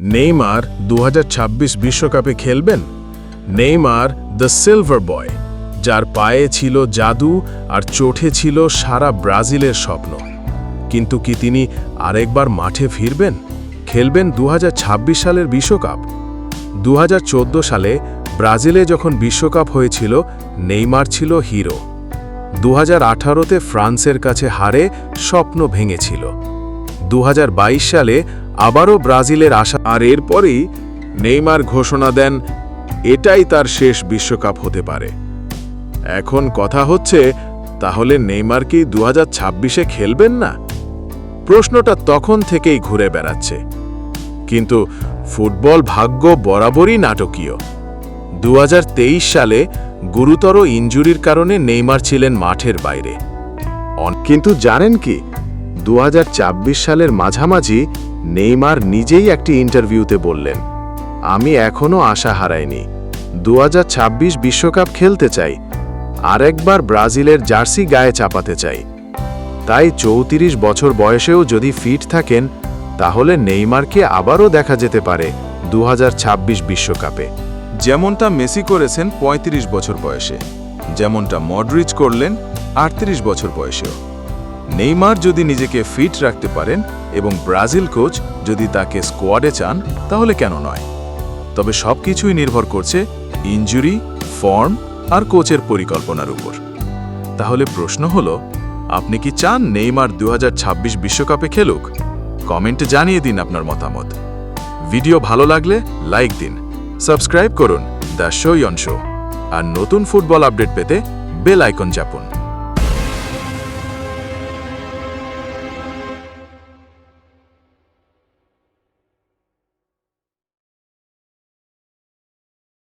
Neymar দু বিশ্বকাপে খেলবেন? নেইমার, দ্য সিলভার বয়, যার পায়ে ছিল জাদু আর চোখে ছিল সারা ব্রাজিলের স্বপ্ন। কিন্তু কি তিনি আরেকবার মাঠে ফিরবেন? খেলবেন দু হাজার ছাব্বিশ সালের বিশ্বকাপ। দু হাজার চোদ্দ সালে ব্রাজিলে যখন বিশ্বকাপ হয়েছিল, নেইমার ছিল হিরো। দু তে ফ্রান্সের কাছে হারে স্বপ্ন ভেঙেছিল। দু হাজার বাইশ সালে আবারও ব্রাজিলের আশা আর এরপরই নেইমার ঘোষণা দেন, এটাই তার শেষ বিশ্বকাপ হতে পারে। এখন কথা হচ্ছে, তাহলে নেইমার কি দু ছাব্বিশে খেলবেন না? প্রশ্নটা তখন থেকেই ঘুরে বেড়াচ্ছে। কিন্তু ফুটবল ভাগ্য বরাবরই নাটকীয়। দু হাজার তেইশ সালে গুরুতর ইনজুরির কারণে নেইমার ছিলেন মাঠের বাইরে। কিন্তু জানেন কি দু হাজার ছাব্বিশ সালের মাঝামাঝি নেইমার নিজেই একটি ইন্টারভিউতে বললেন, আমি এখনও আশা হারাইনি। দু বিশ্বকাপ খেলতে চাই, আরেকবার ব্রাজিলের জার্সি গায়ে চাপাতে চাই। তাই চৌত্রিশ বছর বয়সেও যদি ফিট থাকেন, তাহলে নেইমারকে আবারও দেখা যেতে পারে দু বিশ্বকাপে। যেমনটা মেসি করেছেন ৩৫ বছর বয়সে, যেমনটা মডরিচ করলেন আটত্রিশ বছর বয়সেও। নেইমার যদি নিজেকে ফিট রাখতে পারেন এবং ব্রাজিল কোচ যদি তাকে স্কোয়াডে চান, তাহলে কেন নয়? তবে সবকিছুই নির্ভর করছে ইনজুরি, ফর্ম আর কোচের পরিকল্পনার উপর। তাহলে প্রশ্ন হলো, আপনি কি চান নেইমার দু বিশ্বকাপে খেলুক? কমেন্টে জানিয়ে দিন আপনার মতামত। ভিডিও ভালো লাগলে লাইক দিন, সাবস্ক্রাইব করুন দ্য শো ইয়ন শো, আর নতুন ফুটবল আপডেট পেতে বেল আইকন চাপুন।